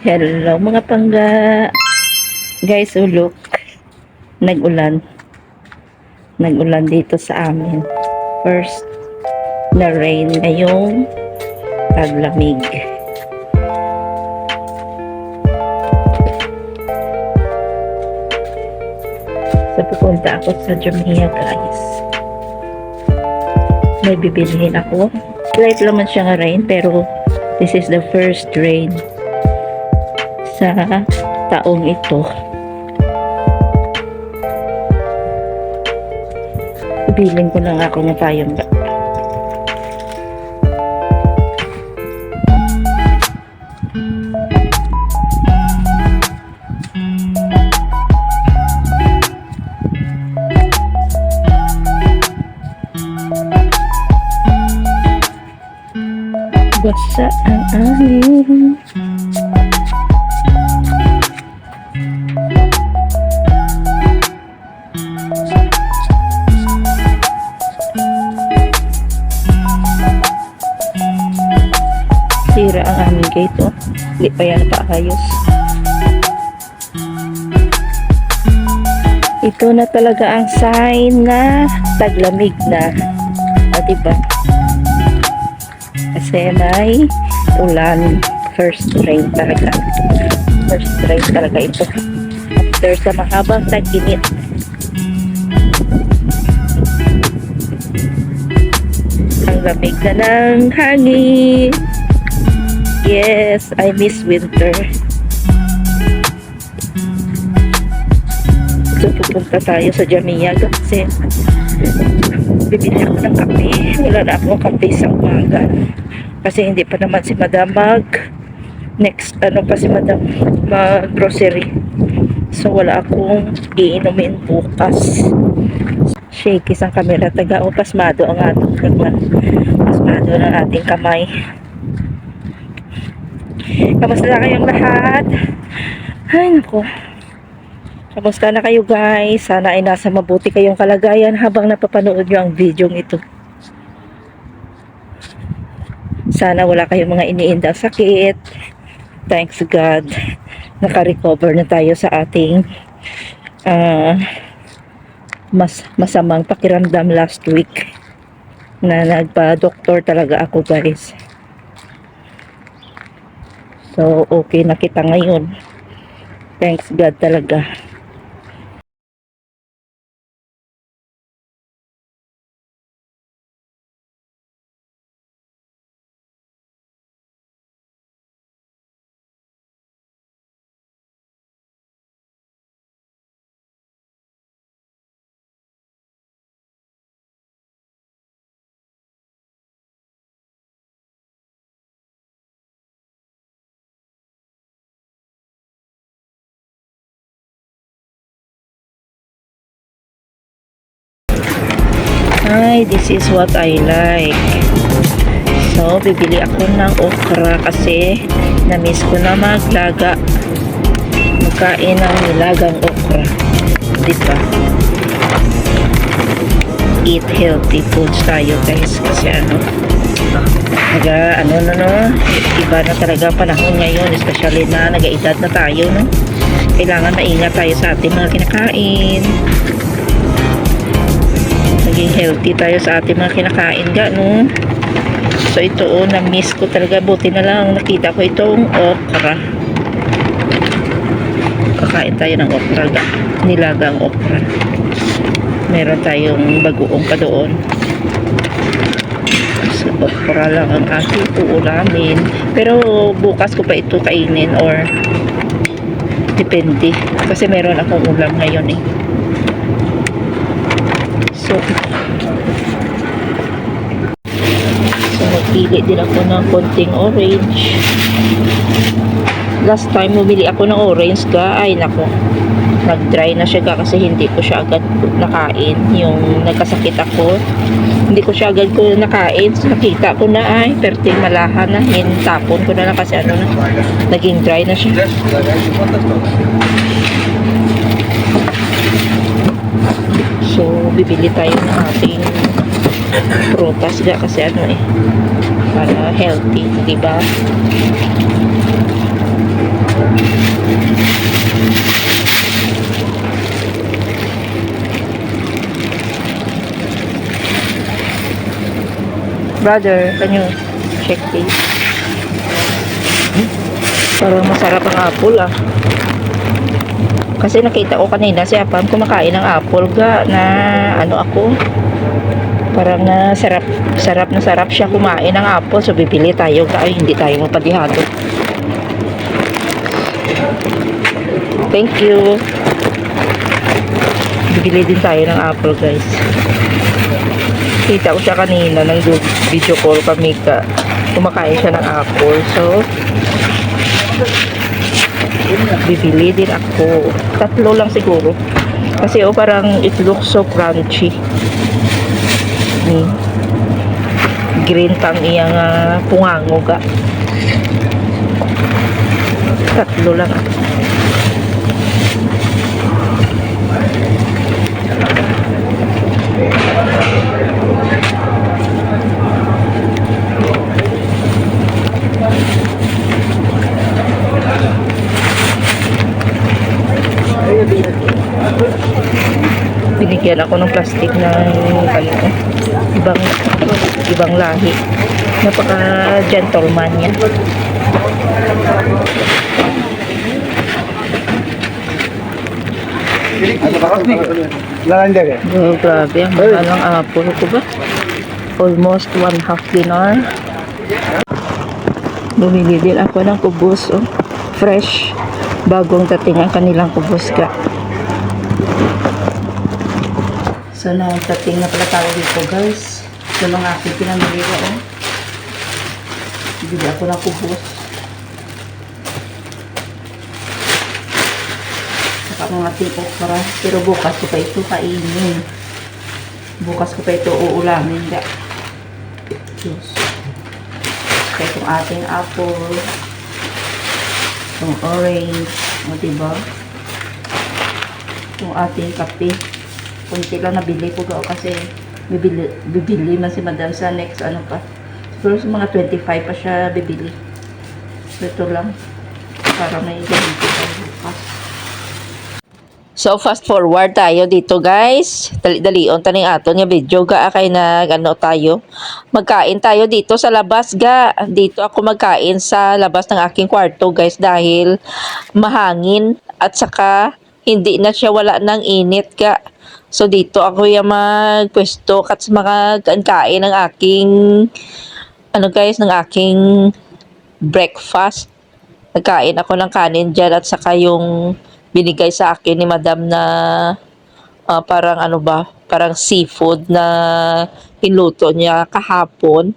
Hello mga pangga. Guys, oh look. Nag-ulan. Nag-ulan dito sa amin. First na rain ngayong taglamig. So pupunta ako sa Jamaica guys. May bibilihin ako. Light naman siya nga rain pero this is the first rain sa taong ito. Biling ko lang ako ng payong ba. Basa ang amin. Sira ang aming gate, oh. Hindi pa yan paayos. Ito na talaga ang sign na taglamig na. O, diba? Kasi may ulan. First rain talaga. First rain talaga ito. After sa mahabang tag-init. Ang lamig na ng hangin. Yes, I miss winter. So, pupunta tayo sa Jamia kasi bibili ako ng kape. Wala na akong kape sa umaga. Kasi hindi pa naman si Madam mag next, ano pa si Madam mag grocery. So, wala akong iinumin bukas. Shaky ang camera. Taga o pasmado ang ating tignan. Pasmado ng ating kamay. Kamusta na kayong lahat? Ay, naku. Kamusta na kayo guys? Sana ay nasa mabuti kayong kalagayan habang napapanood nyo ang video ito. Sana wala kayong mga iniindang sakit. Thanks God. Naka-recover na tayo sa ating ah, mas masamang pakiramdam last week na nagpa-doktor talaga ako guys. So, okay na kita ngayon. Thanks God talaga. Ay, this is what I like. So, bibili ako ng okra kasi na-miss ko na maglaga. Magkain ng nilagang okra. Diba? Eat healthy foods tayo guys kasi ano naga ano no no iba na talaga panahon ngayon especially na nag-edad na tayo no kailangan maingat tayo sa ating mga kinakain naging healthy tayo sa ating mga kinakain ga no so ito oh na miss ko talaga. Buti na lang nakita ko itong okra. Kakain tayo ng okra ga nilagang okra. Meron tayong bagoong pa doon. So okra lang ang aking uulamin. Pero bukas ko pa ito kainin or depende. Kasi meron akong ulam ngayon eh So, so nagpili din ako ng konting orange. Last time bumili ako ng orange ga, ay nako. Nag-dry na siya ga kasi hindi ko siya agad nakain. Yung nagkasakit ako, hindi ko siya agad ko nakain. So, nakita ko na ay, perting malahan na. Hintapon ko na lang kasi ano na, naging dry na siya. So, bibili tayo ng ating prutas ga kasi ano eh para healthy, di ba? Brother, can you check this? Parang masarap ang apple ah. Kasi nakita ko kanina si Apam kumakain ng apple ga na ano ako. Parang na sarap, sarap na sarap siya kumain ng apple. So bibili tayo ga. Ay, hindi tayo mapadihado. Thank you. Bibili din tayo ng apple guys. Kita ko siya kanina nang video call kami ka. Kumakain siya ng apple. So, bibili din ako. Tatlo lang siguro. Kasi oh, parang it looks so crunchy. Ni. Green pang iyang uh, pungango ga. Tatlo lang. Binigyan ako ng plastic ng ano, ibang ibang lahi. Napaka gentleman niya. Oh, grabe, ang mahal ng apple ko ba? Almost one half dinar. Bumili din ako ng kubos, oh. Fresh. Bagong dating ang kanilang kubos ka. So, nagdating na pala tayo dito, guys. Ito lang aking pinamili ko, oh. Bili ako ng kubos. Saka ang ating okra. Pero bukas ko pa ito kainin. Bukas ko pa ito uulamin. Ga. Juice. Saka itong ating apple. Itong orange. O, diba? Itong ating kape. Kunti lang nabili ko gao kasi bibili, bibili man si madam sa next ano pa. Siguro sa mga 25 pa siya bibili. Ito lang. Para may ganito tayo bukas. So, fast forward tayo dito, guys. Dali-dalion taning ato nga video ga kay na ano tayo. Magkain tayo dito sa labas ga. Dito ako magkain sa labas ng aking kwarto, guys, dahil mahangin at saka hindi na siya wala ng init ga. So, dito ako yung magpwesto at mga kain ng aking ano guys, ng aking breakfast. Nagkain ako ng kanin dyan at saka yung binigay sa akin ni madam na ah, parang ano ba, parang seafood na hinluto niya kahapon.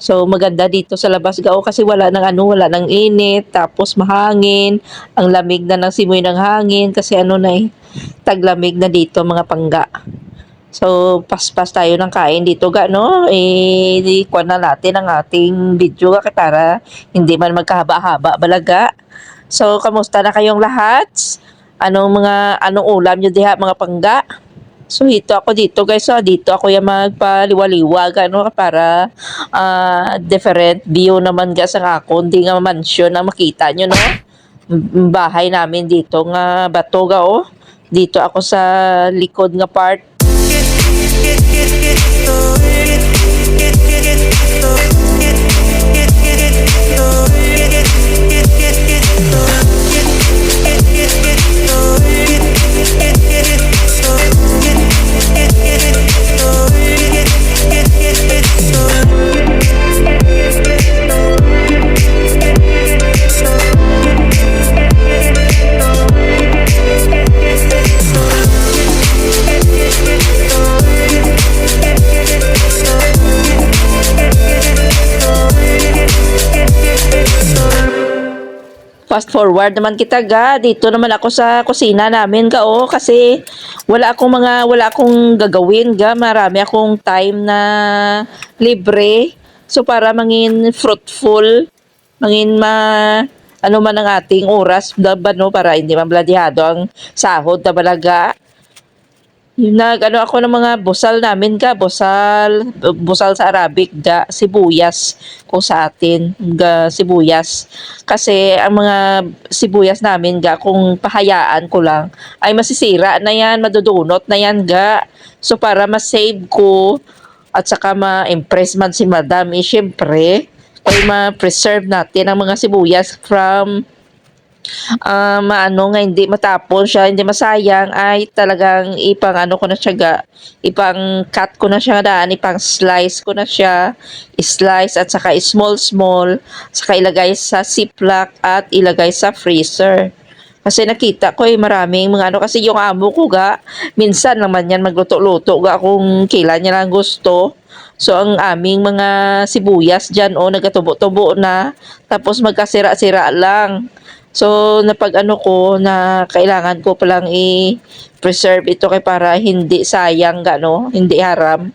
So maganda dito sa labas gao kasi wala nang ano, wala nang init, tapos mahangin, ang lamig na ng simoy ng hangin kasi ano na eh, taglamig na dito mga pangga. So, paspas tayo ng kain dito ga, no? Eh, kuha na natin ang ating video ga para hindi man magkahaba-haba balaga. So, kamusta na kayong lahat? Anong mga, anong ulam nyo diha mga pangga? So, dito ako dito guys. So, dito ako yung magpaliwaliwag ano, para ah, different view naman ga sa ako. Hindi nga mansion na makita nyo, no? Bahay namin dito nga Batoga, oh. Dito ako sa likod nga part Fast forward naman kita ga. Dito naman ako sa kusina namin ga oh kasi wala akong mga wala akong gagawin ga. Marami akong time na libre. So para mangin fruitful, mangin ma ano man ang ating oras ba no para hindi man bladihado ang sahod na balaga. Nag ano ako ng mga busal namin ka, busal, busal sa Arabic ga sibuyas kung sa atin ga sibuyas. Kasi ang mga sibuyas namin ga kung pahayaan ko lang ay masisira na yan, madudunot na yan ga. So para ma-save ko at saka ma-impress man si madam, eh syempre, ay ma-preserve natin ang mga sibuyas from ah maano nga hindi matapon siya, hindi masayang ay talagang ipang ano ko na siya ga, ipang cut ko na siya daan, ipang slice ko na siya, slice at saka small small, saka ilagay sa ziplock at ilagay sa freezer. Kasi nakita ko eh maraming mga ano kasi yung amo ko ga minsan naman yan magluto-luto ga kung kailan niya lang gusto. So ang aming mga sibuyas diyan o nagatubo-tubo na tapos magkasira-sira lang. So napag ano ko na kailangan ko palang i-preserve ito kay para hindi sayang ga no, hindi haram.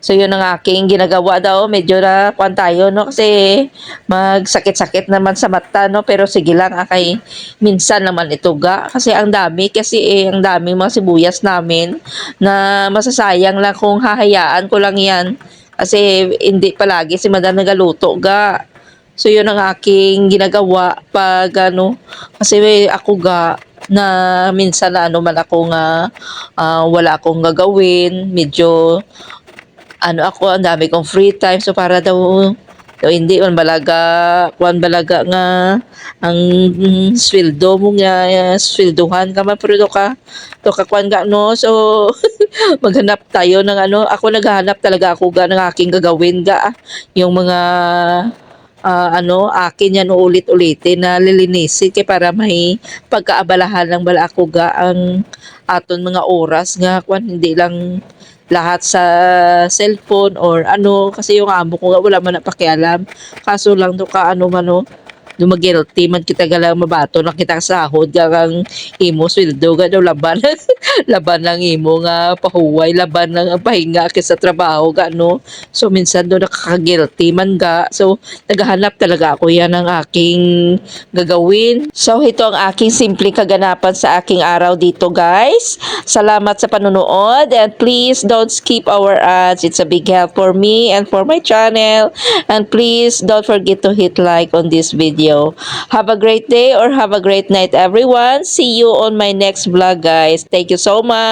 So yun ang aking ginagawa daw. Medyo na kwan tayo no kasi magsakit-sakit naman sa mata no pero sige lang akay minsan naman ito ga kasi ang dami kasi eh ang dami mga sibuyas namin na masasayang lang kung hahayaan ko lang yan kasi hindi palagi si madam nagaluto ga. So yun ang aking ginagawa pag ano kasi may ako ga na minsan na ano man ako nga ah, wala akong gagawin, medyo ano ako, ang dami kong free time. So, para daw, daw hindi man balaga, kuan balaga nga, ang mm, sweldo mo nga, uh, ka man, pero ka, do ka kuan ga, no? So, maghanap tayo ng ano, ako naghahanap talaga ako ga ng aking gagawin ga, yung mga, ah, ano, akin yan ulit-ulitin na lilinisin kay para may pagkaabalahan lang bala ako ga ang aton mga oras nga kwan hindi lang lahat sa cellphone or ano kasi yung amo ko nga wala man na pakialam kaso lang do ka ano man no lumagilty man kita galang mabato na kita sa sahod gang imo sweldo ga daw laban laban ng imo nga pahuway laban ng pahinga kay sa trabaho ga no so minsan do nakaka-guilty man ga so naghahanap talaga ako. Yan ng aking gagawin. So ito ang aking simpleng kaganapan sa aking araw dito guys. Salamat sa panunood and please don't skip our ads. It's a big help for me and for my channel. And please don't forget to hit like on this video. Have a great day or have a great night everyone. See you on my next vlog guys. Thank you so much